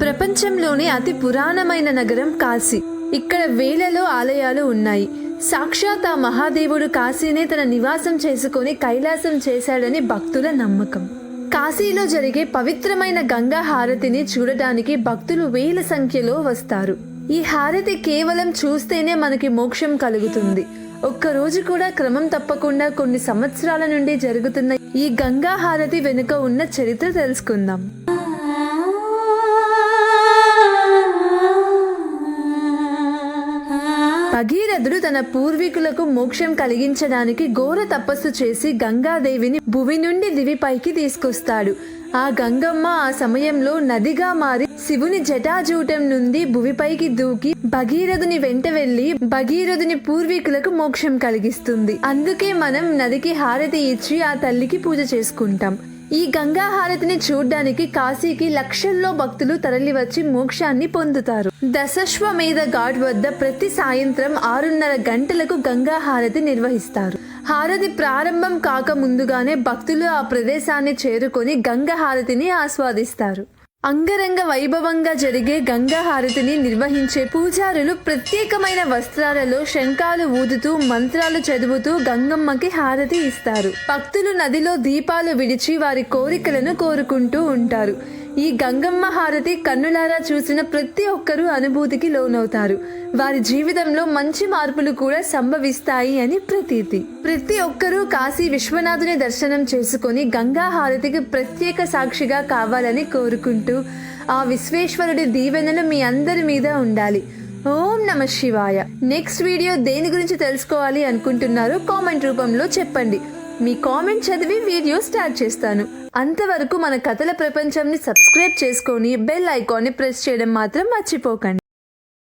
ప్రపంచంలోని అతి పురాణమైన నగరం కాశీ. ఇక్కడ వేలలో ఆలయాలు ఉన్నాయి. సాక్షాత్ ఆ మహాదేవుడు కాశీనే తన నివాసం చేసుకొని కైలాసం చేశాడని భక్తుల నమ్మకం. కాశీలో జరిగే పవిత్రమైన గంగా హారతిని చూడటానికి భక్తులు వేల సంఖ్యలో వస్తారు. ఈ హారతి కేవలం చూస్తేనే మనకి మోక్షం కలుగుతుంది. ఒక్క రోజు కూడా క్రమం తప్పకుండా కొన్ని సంవత్సరాల నుండి జరుగుతున్న ఈ గంగా హారతి వెనుక ఉన్న చరిత్ర తెలుసుకుందాం. భగీరథుడు తన పూర్వీకులకు మోక్షం కలిగించడానికి ఘోర తపస్సు చేసి గంగాదేవిని భువి నుండి దివిపైకి తీసుకొస్తాడు. ఆ గంగమ్మ ఆ సమయంలో నదిగా మారి శివుని జటాజూటం నుండి భువిపైకి దూకి భగీరథుని వెంట వెళ్ళి భగీరథుని పూర్వీకులకు మోక్షం కలిగిస్తుంది. అందుకే మనం నదికి హారతి ఇచ్చి ఆ తల్లికి పూజ చేసుకుంటాం. ఈ గంగా హారతిని చూడ్డానికి కాశీకి లక్షల్లో భక్తులు తరలివచ్చి మోక్షాన్ని పొందుతారు. దశశ్వమేధ ఘాట్ వద్ద ప్రతి సాయంత్రం ఆరున్నర గంటలకు గంగా హారతి నిర్వహిస్తారు. హారతి ప్రారంభం కాక ముందుగానే భక్తులు ఆ ప్రదేశాన్ని చేరుకొని గంగ హారతిని ఆస్వాదిస్తారు. అంగరంగ వైభవంగా జరిగే గంగా హారతిని నిర్వహించే పూజారులు ప్రత్యేకమైన వస్త్రాలలో శంఖాలు ఊదుతూ మంత్రాలు చదువుతూ గంగమ్మకి హారతి ఇస్తారు. భక్తులు నదిలో దీపాలు విడిచి వారి కోరికలను కోరుకుంటూ ఉంటారు. ఈ గంగమ్మ హారతి కన్నులారా చూసిన ప్రతి ఒక్కరూ అనుభూతికి లోనవుతారు. వారి జీవితంలో మంచి మార్పులు కూడా సంభవిస్తాయి అని ప్రతీతి. ప్రతి ఒక్కరూ కాశీ విశ్వనాథుని దర్శనం చేసుకొని గంగా హారతికి ప్రత్యేక సాక్షిగా కావాలని కోరుకుంటూ ఆ విశ్వేశ్వరుడి దీవెనలు మీ అందరి మీద ఉండాలి. ఓం నమ శివాయ. నెక్స్ట్ వీడియో దేని గురించి తెలుసుకోవాలి అనుకుంటున్నారో కామెంట్ రూపంలో చెప్పండి. మీ కామెంట్ చదివి వీడియో స్టార్ట్ చేస్తాను. అంతవరకు మన కథల ప్రపంచంని సబ్స్క్రైబ్ చేసుకొని బెల్ ఐకాన్ని ప్రెస్ చేయడం మాత్రం మర్చిపోకండి.